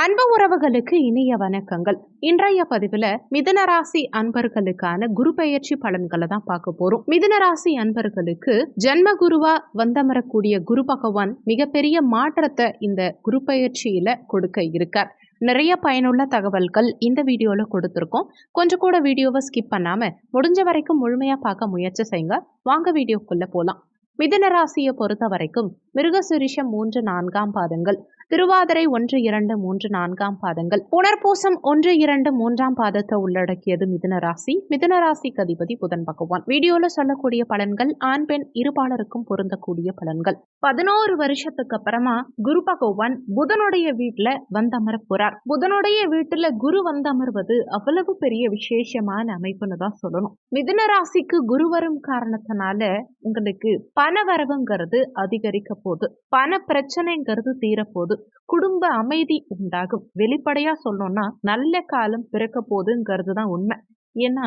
அன்பு உறவுகளுக்கு இனிய வணக்கங்கள். இன்றைய பதிவுல மிதனராசி அன்பர்களுக்கான குரு பெயர்ச்சி பலன்களை தான் பார்க்க போறோம். மிதனராசி அன்பர்களுக்கு ஜென்ம குருவா வந்தமரக்கூடிய குரு பகவான் மிகப்பெரிய மாற்றத்தை இந்த குரு பெயர்ச்சியில கொடுக்க இருக்கார். நிறைய பயனுள்ள தகவல்கள் இந்த வீடியோல கொடுத்துருக்கோம். கொஞ்சம் கூட வீடியோவை ஸ்கிப் பண்ணாம முடிஞ்ச வரைக்கும் முழுமையா பார்க்க முயற்சி செய்யுங்க. வாங்க வீடியோக்குள்ள போலாம். மிதுன ராசியை பொறுத்த வரைக்கும் மிருகசுரிஷம் மூன்று நான்காம் பாதங்கள். திருவாதிரை ஒன்று இரண்டு மூன்று நான்காம் பாதங்கள். புனர்பூசம் ஒன்று இரண்டு மூன்றாம் பாதத்தை உள்ளடக்கியது மிதுன ராசி. மிதுன ராசிக்கு அதிபதி புதன் பகவான். வீடியோல சொல்லக்கூடிய பலன்கள் ஆண் பெண் இருபாலருக்கும் பொருந்தக்கூடிய பலன்கள். பதினோரு வருஷத்துக்கு அப்புறமா குரு பகவான் புதனுடைய வீட்டுல வந்தமர போறார். புதனுடைய வீட்டுல குரு வந்தமர்வது அவ்வளவு பெரிய விசேஷமான அமைப்புன்னு தான் சொல்லணும். மிதுன ராசிக்கு குரு வரும் காரணத்தினால உங்களுக்கு பண வரவுங்கிறது அதிகரிக்க போகுது. பண பிரச்சனைங்கிறது தீரப்போகுது குடும்ப அமைதி உண்டாகும். வெளிப்படையா சொல்லணும்னா நல்ல காலம் பிறக்க போகுதுங்கிறது தான் உண்மை. ஏன்னா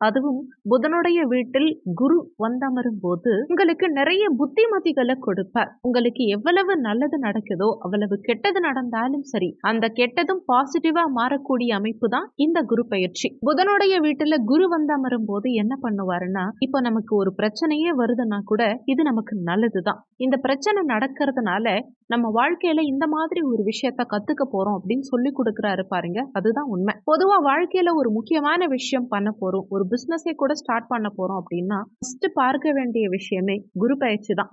அதுவும் புதனுடைய வீட்டில் குரு வந்தமரும் போது உங்களுக்கு நிறைய புத்திமதிகளை கொடுப்பார். உங்களுக்கு எவ்வளவு நல்லது நடக்குதோ அவ்வளவு கெட்டது நடந்தாலும் சரி அந்த கெட்டதும் பாசிட்டிவா மாறக்கூடிய அமைப்பு தான் இந்த குரு பயிற்சி. புதனுடைய வீட்டுல குரு வந்தமரும் போது என்ன பண்ணுவாருன்னா இப்போ நமக்கு ஒரு பிரச்சனையே வருதுன்னா கூட இது நமக்கு நல்லதுதான். இந்த பிரச்சனை நடக்கிறதுனால நம்ம வாழ்க்கையில இந்த மாதிரி ஒரு விஷயத்த கத்துக்க போறோம் அப்படின்னு சொல்லி கொடுக்குறாரு பாருங்க. அதுதான் உண்மை. பொதுவா வாழ்க்கையில ஒரு முக்கியமான விஷயம் பண்ண போறோம். ஒரு பிசினஸே கூட ஸ்டார்ட் பண்ண போறோம் அப்படின்னா ஃபர்ஸ்ட் பார்க்க வேண்டிய விஷயமே குரு பயிற்சி தான்.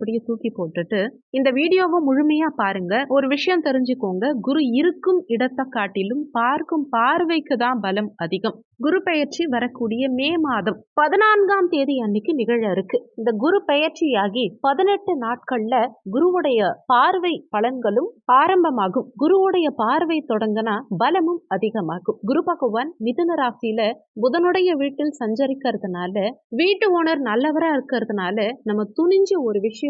அப்படியே தூக்கி போட்டுட்டு இந்த வீடியோவை முழுமையா பாருங்க. ஒரு விஷயம் தெரிஞ்சுக்கோங்க. குரு இருக்கும் இடத்தை காட்டிலும் பார்க்கும் பார்வைக்கு தான் பலம் அதிகம். குரு பெயர்ச்சி வரக்கூடிய மே மாதம் பதினான்காம் தேதி அன்னைக்கு நிகழ இருக்கு. இந்த குரு பெயர்ச்சியாகி பதினெட்டு நாட்கள்ல குருவுடைய பார்வை பலன்களும் ஆரம்பமாகும். குருவுடைய பார்வை தொடங்கினா பலமும் அதிகமாகும். குரு பகவான் மிதுன ராசியில புதனுடைய வீட்டில் சஞ்சரிக்கிறதுனால வீட்டு ஓனர் நல்லவரா இருக்கிறதுனால நம்ம துணிஞ்சு ஒரு விஷயம்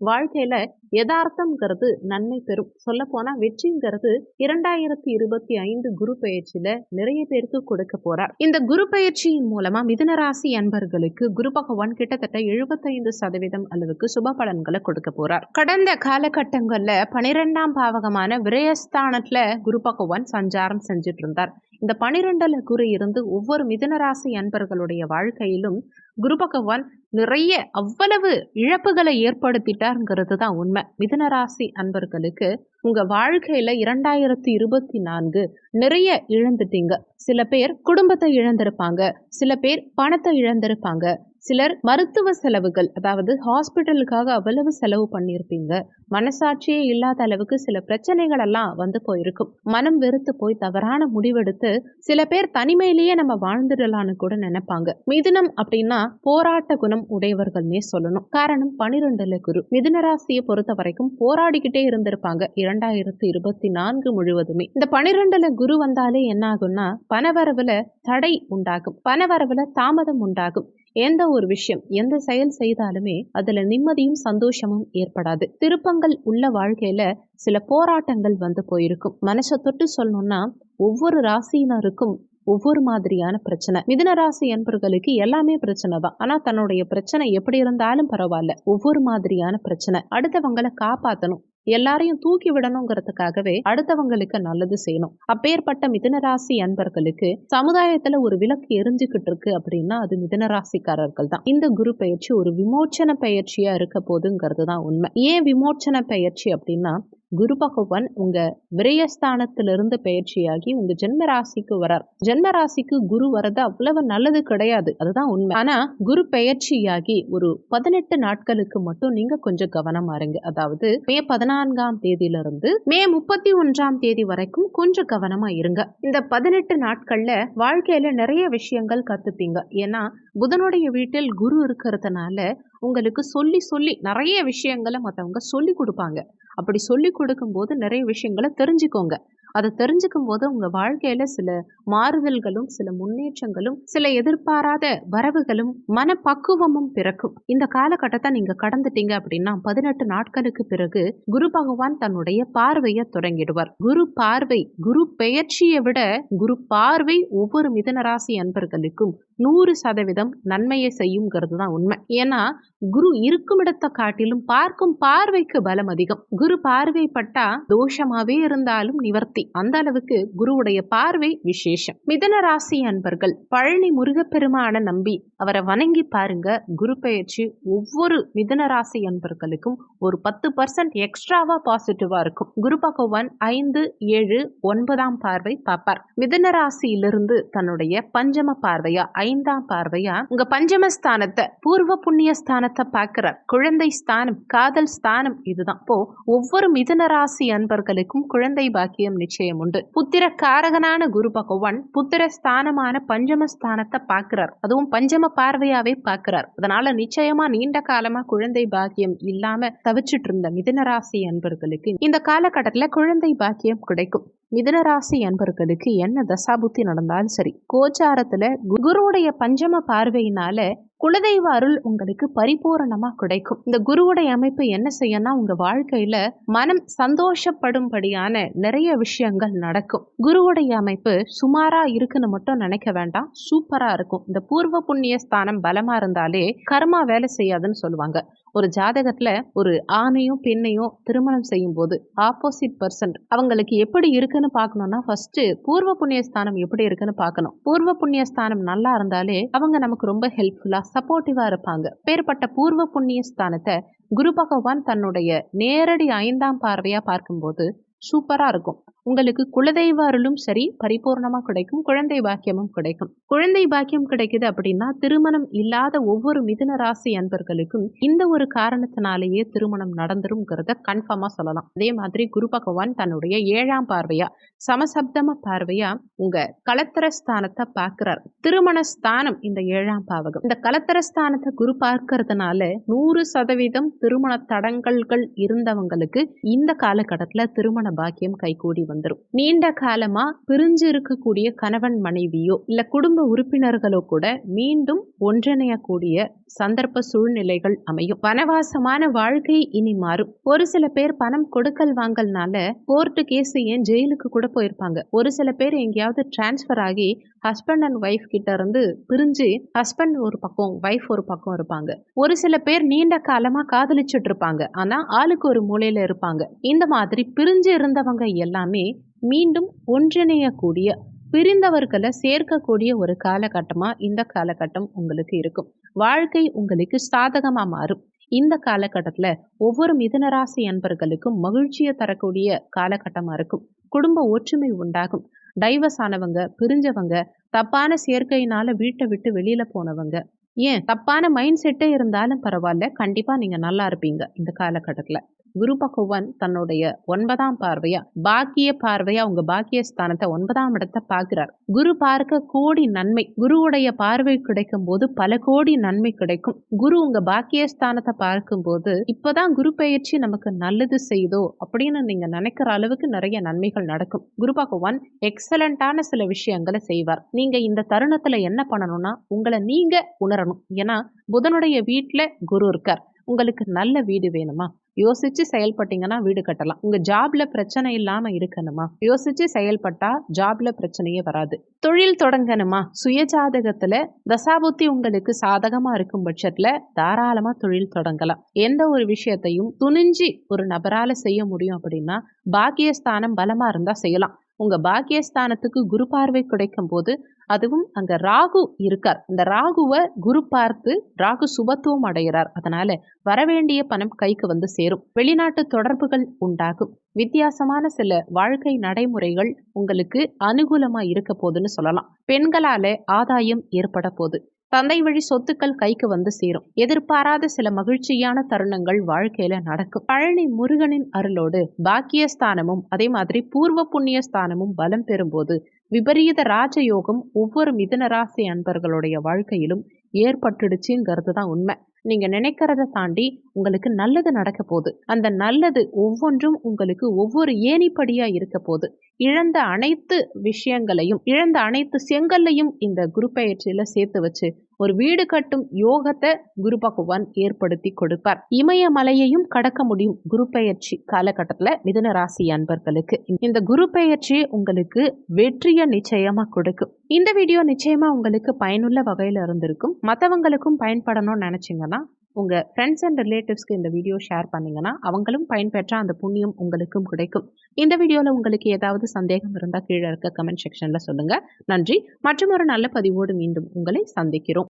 வாழ்க்கையில யதார்த்தம்ங்கிறது நன்மை பெறும். சொல்ல போனா வெற்றிங்கிறது இரண்டாயிரத்தி இருபத்தி ஐந்து குரு பயிற்சியில நிறைய பேருக்கு கொடுக்க போறார். இந்த குரு பயிற்சியின் மூலமா மிதனராசி அன்பர்களுக்கு குரு பகவான் கிட்டத்தட்ட எழுபத்தைந்து சதவீதம் அளவுக்கு சுப பலன்களை கொடுக்க போறார். கடந்த காலகட்டங்கள்ல பனிரெண்டாம் பாவகமான விரயஸ்தானத்துல குரு பகவான் சஞ்சாரம் செஞ்சுட்டு இருந்தார் இந்த பனிரெண்டுல குரு இருந்து ஒவ்வொரு மிதனராசி அன்பர்களுடைய வாழ்க்கையிலும் குரு பகவான் நிறைய அவ்வளவு இழப்புகளை ஏற்படுத்திட்டாருங்கிறது தான் உண்மை. மிதுனராசி அன்பர்களுக்கு உங்க வாழ்க்கையில இரண்டாயிரத்தி இருபத்தி நான்கு நிறைய இழந்துட்டீங்க. சில பேர் குடும்பத்தை இழந்திருப்பாங்க சில பேர் பணத்தை இழந்திருப்பாங்க. சிலர் மருத்துவ செலவுகள் அதாவது ஹாஸ்பிட்டலுக்காக அவ்வளவு செலவு பண்ணியிருப்பீங்க. மனசாட்சியே இல்லாத அளவுக்கு சில பிரச்சனைகள் எல்லாம் வந்து போயிருக்கும். மனம் வெறுத்து போய் தவறான முடிவெடுத்து சில பேர் தனிமையிலேயே நம்ம வாழ்ந்துடலான்னு கூட நினைப்பாங்க. மிதுனம் அப்படின்னா போராட்ட குணம் உடையவர்கள்னே சொல்லணும். காரணம் பனிரெண்டுல குரு. மிதுன ராசியை பொறுத்த வரைக்கும் போராடிக்கிட்டே இருந்திருப்பாங்க. இரண்டாயிரத்தி இருபத்தி நான்கு முழுவதுமே. இந்த பனிரெண்டுல குரு வந்தாலே என்ன ஆகும்னா பணவரவுல தடை உண்டாகும். பணவரவுல தாமதம் உண்டாகும். எந்த ஒரு விஷயம் எந்த செயல் செய்தாலுமே அதுல நிம்மதியும் சந்தோஷமும் ஏற்படாது. திருப்பங்கள் உள்ள வாழ்க்கையில சில போராட்டங்கள் வந்து போயிருக்கும். மனசை தொட்டு சொல்லணும்னா ஒவ்வொரு ராசியினருக்கும் ஒவ்வொரு மாதிரியான பிரச்சனை. மிதன ராசி என்பர்களுக்கு எல்லாமே பிரச்சனை தான். ஆனா தன்னுடைய பிரச்சனை எப்படி இருந்தாலும் பரவாயில்ல. ஒவ்வொரு மாதிரியான பிரச்சனை. அடுத்தவங்களை காப்பாத்தணும். எல்லாரையும் தூக்கி விடணுங்கிறதுக்காகவே அடுத்தவங்களுக்கு நல்லது செய்யணும். அப்பேற்பட்ட மிதனராசி அன்பர்களுக்கு சமுதாயத்துல ஒரு விளக்கு எரிஞ்சுக்கிட்டு இருக்கு அப்படின்னா அது மிதனராசிக்காரர்கள் தான். இந்த குரு பயிற்சி ஒரு விமோச்சன பயிற்சியா இருக்க போதுங்கிறது தான் உண்மை. ஏன் விமோச்சன பயிற்சி அப்படின்னா குரு பகவான் உங்க விரயஸ்தானத்திலிருந்து பயிற்சியாகி உங்க ஜென்ம ராசிக்கு வரார். ஜென்ம ராசிக்கு குரு வரது அவ்வளவு நல்லது கிடையாது. அதுதான் உண்மை. ஆனா குரு பெயர்ச்சியாகி ஒரு பதினெட்டு நாட்களுக்கு மட்டும் நீங்க கொஞ்சம் கவனமா இருங்க. அதாவது மே பதினான்காம் தேதியிலிருந்து மே முப்பத்தி ஒன்றாம் தேதி வரைக்கும் கொஞ்சம் கவனமா இருங்க. இந்த பதினெட்டு நாட்கள்ல வாழ்க்கையில நிறைய விஷயங்கள் கத்துப்பீங்க. ஏன்னா புதனுடைய வீட்டில் குரு இருக்கிறதுனால உங்களுக்கு சொல்லி சொல்லி நிறைய விஷயங்களை மற்றவங்க சொல்லி கொடுப்பாங்க. அப்படி சொல்லி கொடுக்கும்போது நிறைய விஷயங்களை தெரிஞ்சுக்கோங்க. அதை தெரிஞ்சுக்கும் போது உங்க வாழ்க்கையில சில மாறுதல்களும் சில முன்னேற்றங்களும் சில எதிர்பாராத வரவுகளும் மனப்பக்குவமும் பிறக்கும். இந்த காலகட்டத்தை நீங்க கடந்துட்டீங்க அப்படின்னா பதினெட்டு நாட்களுக்கு பிறகு குரு பகவான் தன்னுடைய பார்வையை தொடங்கிடுவார். குரு பார்வை குரு பெயர்ச்சியை விட குரு பார்வை ஒவ்வொரு மிதனராசி அன்பர்களுக்கும் நூறு சதவீதம் நன்மையை செய்யுங்கிறது தான் உண்மை. ஏன்னா குரு இருக்கும் இடத்தை காட்டிலும் பார்க்கும் பார்வைக்கு பலம் அதிகம். குரு பார்வை பட்டா தோஷமாவே இருந்தாலும் நிவர்த்தி. அந்த அளவுக்கு குருவுடைய பார்வை விசேஷம். மிதன ராசி அன்பர்கள் பழனி முருகப்பெருமான நம்பி அவரை வணங்கி பாருங்க. குரு பெயர்ச்சி ஒவ்வொரு மிதன ராசி அன்பர்களுக்கும் ஒரு பத்து பர்சன்ட் எக்ஸ்ட்ராவா பாசிட்டிவா இருக்கும். குரு பகவான் ஐந்து ஏழு ஒன்பதாம் பார்வை பார்ப்பார். மிதன ராசியிலிருந்து தன்னுடைய பஞ்சம பார்வையா ஐந்தாம் பார்வையா உங்க பஞ்சமஸ்தானத்தை பூர்வ புண்ணிய ஸ்தானத்தை பார்க்குறார் குழந்தை ஸ்தானம் காதல் ஸ்தானம் இதுதான். இப்போ ஒவ்வொரு மிதன ராசி அன்பர்களுக்கும் குழந்தை பாக்கியம் நிச்சயம் உண்டு. புத்திர காரகனான குரு பகவான் புத்திர ஸ்தானமான பஞ்சம ஸ்தானத்தை பார்க்கிறார். அதுவும் பஞ்சம பார்வையாவே பார்க்கிறார். அதனால நிச்சயமா நீண்ட காலமா குழந்தை பாக்கியம் இல்லாம தவிச்சிட்டு இருந்த மிதனராசி அன்பர்களுக்கு இந்த காலகட்டத்துல குழந்தை பாக்கியம் கிடைக்கும். மிதனராசி அன்பர்களுக்கு என்ன தசாபுத்தி நடந்தாலும் சரி கோச்சாரத்துல குருவுடைய பஞ்சம பார்வையினால குலதெய்வ அருள் உங்களுக்கு பரிபூரணமா கிடைக்கும். இந்த குருவுடைய அமைப்பு என்ன செய்யனா உங்க வாழ்க்கையில மனம் சந்தோஷப்படும்படியான நிறைய விஷயங்கள் நடக்கும். குருவுடைய அமைப்பு சுமாரா இருக்குன்னு மட்டும் நினைக்க வேண்டாம். சூப்பரா இருக்கும். இந்த பூர்வ புண்ணிய ஸ்தானம் பலமா இருந்தாலே கர்மா வேலை செய்யாதுன்னு சொல்லுவாங்க. ஒரு ஜாதகத்துல ஒரு ஆணையும் பெண்ணையும் திருமணம் செய்யும் போது ஆப்போசிட் பர்சன் அவங்களுக்கு எப்படி இருக்குன்னு பார்க்கணும்னா ஃபர்ஸ்ட் பூர்வ புண்ணிய ஸ்தானம் எப்படி இருக்குன்னு பார்க்கணும். பூர்வ புண்ணிய ஸ்தானம் நல்லா இருந்தாலே அவங்க நமக்கு ரொம்ப ஹெல்ப்ஃபுல்லா சப்போர்ட்டிவாக இருப்பாங்க. பேர்பட்ட பூர்வ புண்ணிய ஸ்தானத்தை குரு பகவான் தன்னுடைய நேரடி ஐந்தாம் பார்வையாக பார்க்கும்போது சூப்பராக இருக்கும். உங்களுக்கு குலதெய்வ அருளும் சரி பரிபூர்ணமாக கிடைக்கும் குழந்தை பாக்கியமும் கிடைக்கும். குழந்தை பாக்கியம் கிடைக்குது அப்படின்னா திருமணம் இல்லாத ஒவ்வொரு மிதுன ராசி அன்பர்களுக்கும் இந்த ஒரு காரணத்தினாலேயே திருமணம் நடந்துருங்கிறத கன்ஃபார்மா சொல்லலாம். அதே மாதிரி குரு பகவான் தன்னுடைய ஏழாம் பார்வையா சமசப்தம பார்வையா உங்க கலத்தர ஸ்தானத்தை பார்க்கிறார். திருமண ஸ்தானம் இந்த ஏழாம் பாவகம். இந்த கலத்தர ஸ்தானத்தை குரு பார்க்கறதுனால நூறு சதவீதம் திருமண தடங்கல்கள் இருந்தவங்களுக்கு இந்த காலகட்டத்துல திருமண பாக்கியம் கைகூடி வந்துடும் நீண்ட காலமா பிரிஞ்சு இருக்கக்கூடிய கணவன் மனைவியோ இல்ல குடும்ப உறுப்பினர்களோ கூட மீண்டும் ஒன்றிணையக்கூடிய சந்தர்ப்ப சூழ்நிலைகள் அமையும். வனவாசமான வாழ்க்கை இனி மாறும். ஒரு சில பேர் பணம் கொடுக்கல் வாங்கல்னால கோர்ட்டு கேஸ் ஏன் ஜெயிலுக்கு கூட போயிருப்பாங்க. ஒரு சில பேர் எங்கேயாவது டிரான்ஸ்ஃபர் ஆகி ஹஸ்பண்ட் அண்ட் ஒய்ஃப் கிட்ட இருந்து பிரிஞ்சு ஹஸ்பண்ட் ஒரு பக்கம் ஒய்ஃப் ஒரு பக்கம் இருப்பாங்க. ஒரு சில பேர் நீண்ட காலமா காதலிச்சுட்டு இருப்பாங்க. ஆனா ஆளுக்கு ஒரு மூலையில இருப்பாங்க. இந்த மாதிரி பிரிஞ்சு இருந்தவங்க எல்லாமே மீண்டும் ஒன்றிணையக்கூடிய பிரிந்தவர்களை சேர்க்கக்கூடிய ஒரு காலகட்டமா இந்த காலகட்டம் உங்களுக்கு இருக்கும். வாழ்க்கை உங்களுக்கு சாதகமா மாறும். இந்த காலகட்டத்தில் ஒவ்வொரு மிதனராசி அன்பர்களுக்கும் மகிழ்ச்சியை தரக்கூடிய காலகட்டமாக இருக்கும். குடும்ப ஒற்றுமை உண்டாகும். டைவர்ஸ் ஆனவங்க பிரிஞ்சவங்க தப்பான சேர்க்கையினால வீட்டை விட்டு வெளியில போனவங்க. ஏன்? தப்பான மைண்ட் செட்டே இருந்தாலும் பரவாயில்ல. கண்டிப்பா நீங்க நல்லா இருப்பீங்க இந்த காலகட்டத்தில். குரு பகவான் தன்னுடைய ஒன்பதாம் பார்வையா பாக்கிய பார்வையா உங்க பாக்கிய ஸ்தானத்தை ஒன்பதாம் இடத்தை பார்க்கிறார். குரு பார்க்க கோடி நன்மை குருவுடைய பார்வை கிடைக்கும் போது பல கோடி நன்மை கிடைக்கும். குரு உங்க பாக்கிய ஸ்தானத்தை பார்க்கும் போது இப்பதான் குரு பயிற்சி நமக்கு நல்லது செய்தோ அப்படின்னு நீங்க நினைக்கிற அளவுக்கு நிறைய நன்மைகள் நடக்கும். குரு பகவான் எக்ஸலண்டான சில விஷயங்களை செய்வார். நீங்க இந்த தருணத்துல என்ன பண்ணணும்னா உங்களை நீங்க உணரணும். ஏன்னா புதனுடைய வீட்டுல குரு இருக்கார். உங்களுக்கு நல்ல வீடு வேணுமா? யோசிச்சு செயல்பட்டீங்கன்னா வீடு கட்டலாம். உங்க ஜாப்ல பிரச்சனை இல்லாம இருக்கணுமா? யோசிச்சு செயல்பட்டா ஜாப்ல பிரச்சனையே வராது. தொழில் தொடங்கணுமா? சுயஜாதகத்துல தசாபுத்தி உங்களுக்கு சாதகமா இருக்கும் பட்சத்துல தாராளமா தொழில் தொடங்கலாம். எந்த ஒரு விஷயத்தையும் துணிஞ்சு ஒரு நபரால செய்ய முடியும் அப்படின்னா பாக்கியஸ்தானம் பலமா இருந்தா செய்யலாம். உங்க பாக்கியஸ்தானத்துக்கு குரு பார்வை கிடைக்கும் போது அதுவும் அங்க ராகு இருக்கார். அந்த ராகுவை குரு பார்த்து ராகு சுபத்துவம் அடைகிறார். அதனால வரவேண்டிய பணம் கைக்கு வந்து சேரும். வெளிநாட்டு தொடர்புகள் உண்டாகும். வித்தியாசமான சில வாழ்க்கை நடைமுறைகள் உங்களுக்கு அனுகூலமா இருக்க போதுன்னு சொல்லலாம். பெண்களால ஆதாயம் ஏற்பட போகுது. தந்தை வழி சொத்துக்கள் கைக்கு வந்து சேரும். எதிர்பாராத சில மகிழ்ச்சியான தருணங்கள் வாழ்க்கையில நடக்கும். பழனி முருகனின் அருளோடு பாக்கியஸ்தானமும் அதே மாதிரி பூர்வ புண்ணிய ஸ்தானமும் பலம் பெறும்போது விபரீத ராஜயோகம் ஒவ்வொரு மிதன ராசி அன்பர்களுடைய வாழ்க்கையிலும் ஏற்பட்டுடுச்சுங்கிறது தான் உண்மை. நீங்க நினைக்கிறத தாண்டி உங்களுக்கு நல்லது நடக்க போகுது. அந்த நல்லது ஒவ்வொன்றும் உங்களுக்கு ஒவ்வொரு ஏணிப்படியா இருக்க போகுது. இழந்த அனைத்து விஷயங்களையும் இழந்த அனைத்து செங்கல்லையும் இந்த குரு பயிற்சியில சேர்த்து வச்சு ஒரு வீடு கட்டும் யோகத்தை குரு பகவான் ஏற்படுத்தி கொடுப்பார். இமயமலையையும் கடக்க முடியும் குரு பெயர்ச்சி காலகட்டத்தில் மிதுன ராசி அன்பர்களுக்கு. இந்த குரு பெயர்ச்சி உங்களுக்கு வெற்றியை நிச்சயமா கொடுக்கும். இந்த வீடியோ நிச்சயமா உங்களுக்கு பயனுள்ள வகையில் இருந்திருக்கும். மற்றவங்களுக்கும் பயன்படணும்னு நினைச்சிங்கன்னா உங்கள் ஃப்ரெண்ட்ஸ் அண்ட் ரிலேட்டிவ்ஸ்க்கு இந்த வீடியோ ஷேர் பண்ணிங்கன்னா அவங்களும் பயன்பெற்ற அந்த புண்ணியம் உங்களுக்கும் கிடைக்கும். இந்த வீடியோவில் உங்களுக்கு ஏதாவது சந்தேகம் இருந்தால் கீழே இருக்க கமெண்ட் செக்ஷனில் சொல்லுங்கள் நன்றி. மற்றும் ஒரு நல்ல பதிவோடு மீண்டும் உங்களை சந்திக்கிறோம்.